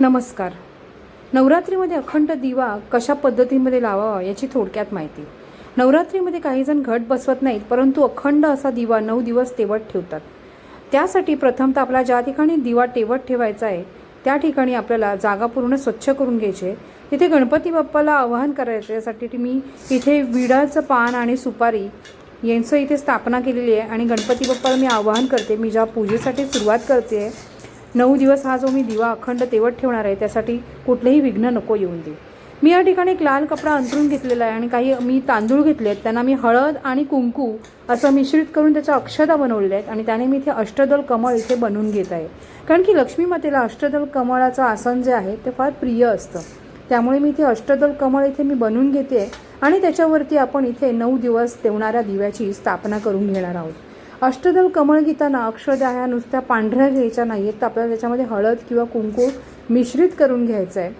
नमस्कार. नवरात्रीमध्ये अखंड दिवा कशा पद्धतीमध्ये लावावा याची थोडक्यात माहिती. नवरात्रीमध्ये काही जण घट बसवत नाहीत परंतु अखंड असा दिवा नऊ दिवस तेवत ठेवतात. त्यासाठी प्रथमतः आपला ज्या ठिकाणी दिवा तेवट ठेवायचा आहे त्या ठिकाणी आपल्याला जागा पूर्ण स्वच्छ करून घ्यायची आहे. तिथे गणपती बाप्पाला आवाहन करायचं यासाठी मी इथे विडाचं पान आणि सुपारी यांचं इथे स्थापना केलेली आहे आणि गणपती बाप्पाला मी आवाहन करते मी ज्या पूजेसाठी सुरुवात करते आहे नऊ दिवस हा जो मी दिवा अखंड तेवत ठेवणार आहे त्यासाठी कुठलेही विघ्न नको येऊन दे मी या ठिकाणी एक लाल कपडा अंतरून घेतलेला आहे आणि काही मी तांदूळ घेतले आहेत त्यांना मी हळद आणि कुंकू असं मिश्रित करून त्याच्या अक्षता बनवलेल्या आहेत आणि त्याने मी इथे अष्टदल कमळ इथे बनवून घेत आहे. कारण की लक्ष्मी मातेला अष्टदल कमळाचं आसन जे आहे ते फार प्रिय असतं. त्यामुळे मी इथे अष्टदल कमळ इथे मी बनवून घेते आणि त्याच्यावरती आपण इथे नऊ दिवस तेवणाऱ्या दिव्याची स्थापना करून घेणार आहोत. अष्टदल कमळ घेताना अक्षद्या ह्या नुसत्या पांढऱ्या घ्यायच्या नाही आहेत तर आपल्याला त्याच्यामध्ये हळद किंवा कुंकू मिश्रित करून घ्यायचं आहे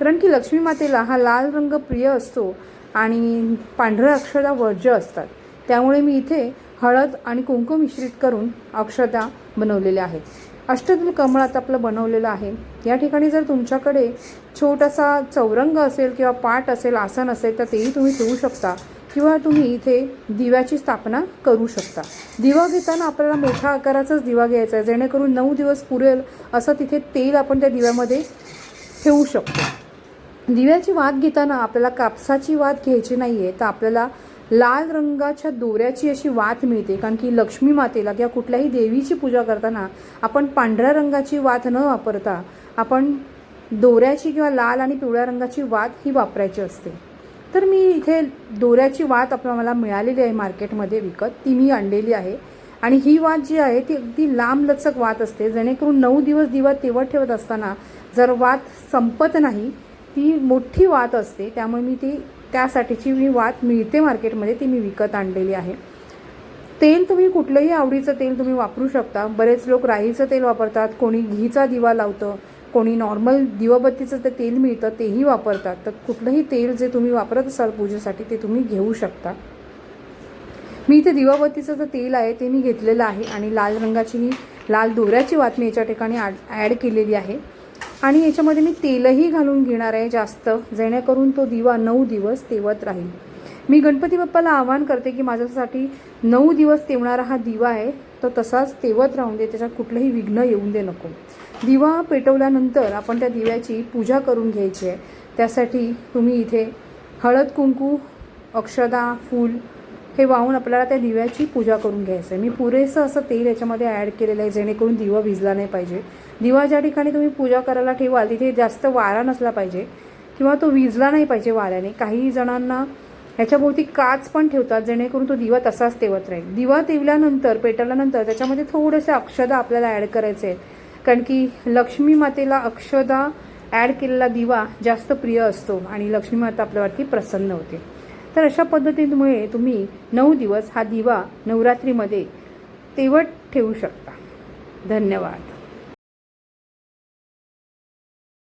कारण की लक्ष्मी मातेला हा लाल रंग प्रिय असतो आणि पांढऱ्या अक्षदा वर्ज्य असतात. त्यामुळे मी इथे हळद आणि कुंकू मिश्रित करून अक्षता बनवलेल्या आहेत. अष्टदल कमळात आपलं बनवलेलं आहे. या ठिकाणी जर तुमच्याकडे छोटासा चौरंग असेल किंवा पाट असेल आसन असेल तर तेही तुम्ही ठेवू शकता. किंवा तुम्ही इथे दिव्याची स्थापना करू शकता. दिवा घेताना आपल्याला मोठ्या आकाराचाच दिवा घ्यायचा आहे जेणेकरून नऊ दिवस पुरेल असं तिथे तेल आपण त्या दिव्यामध्ये ठेवू शकतो. दिव्याची वात घेताना आपल्याला कापसाची वात घ्यायची नाही आहे तर आपल्याला लाल रंगाच्या दोऱ्याची अशी वात मिळते. कारण की लक्ष्मी मातेला किंवा कुठल्याही देवीची पूजा करताना आपण पांढऱ्या रंगाची वात न वापरता आपण दोऱ्याची किंवा लाल आणि पिवळ्या रंगाची वात ही वापरायची असते. तर मी इथे दोऱ्याची वात आपल्याला मला मिळालेली आहे मार्केटमध्ये विकत. ती मी आणलेली आहे. आणि ही वात जी आहे ती अगदी लांब लचक वात असते. जेणेकरून नऊ दिवस दिवा तेवत ठेवत असताना जर वात संपत नाही ती मोठी वात असते. त्यामुळे मी ती त्यासाठीची मी वात मिळते मार्केटमध्ये. ती मी विकत आणलेली आहे. तेल तुम्ही कुठलंही आवडीचं तेल तुम्ही वापरू शकता. बरेच लोक राईचं तेल वापरतात. कोणी घीचा दिवा लावतं. कोणी नॉर्मल दिवाबत्तीचं ते तेल मिळतं तेही वापरतात. तर कुठलंही तेल जे तुम्ही वापरत असाल पूजेसाठी ते तुम्ही घेऊ शकता. मी इथे दिवाबत्तीचं जे तेल आहे ते मी घेतलेलं आहे आणि लाल रंगाची ही लाल दोऱ्याची वात मी याच्या ठिकाणी ॲड केलेली आहे. आणि याच्यामध्ये मी तेलही घालून घेणार आहे जास्त जेणेकरून तो दिवा नऊ दिवस तेवत राहील. मी गणपती बाप्पाला आवाहन करते की माझ्यासाठी नऊ दिवस तेवणारा हा दिवा आहे. तो तसाच तेवत राहून दे त्याच्यात कुठलंही विघ्न येऊन दे नको. दिवा पेटवल्यानंतर आपण त्या दिव्याची पूजा करून घ्यायची आहे. त्यासाठी तुम्ही इथे हळद कुंकू अक्षदा फूल हे वाहून आपल्याला त्या दिव्याची पूजा करून घ्यायचं आहे. मी पुरेसं असं तेल याच्यामध्ये ॲड केलेलं आहे जेणेकरून दिवा भिजला नाही पाहिजे. दिवा ज्या ठिकाणी तुम्ही पूजा करायला ठेवाल तिथे जास्त वारा नसला पाहिजे किंवा तो विजला नाही पाहिजे वाऱ्याने. काही जणांना ह्याच्याभोवती काच पण ठेवतात जेणेकरून तो दिवा तसाच तेवत राहील. दिवा तेवल्यानंतर पेटवल्यानंतर त्याच्यामध्ये थोडंसं अक्षदा आपल्याला ॲड करायचे आहेत. कारण की लक्ष्मी मातेला अक्षदा ॲड केलेला दिवा जास्त प्रिय असतो आणि लक्ष्मी माता आपल्यावरती प्रसन्न होते. तर अशा पद्धतीमुळे तुम्ही नऊ दिवस हा दिवा नवरात्रीमध्ये तेवत ठेवू शकता. धन्यवाद.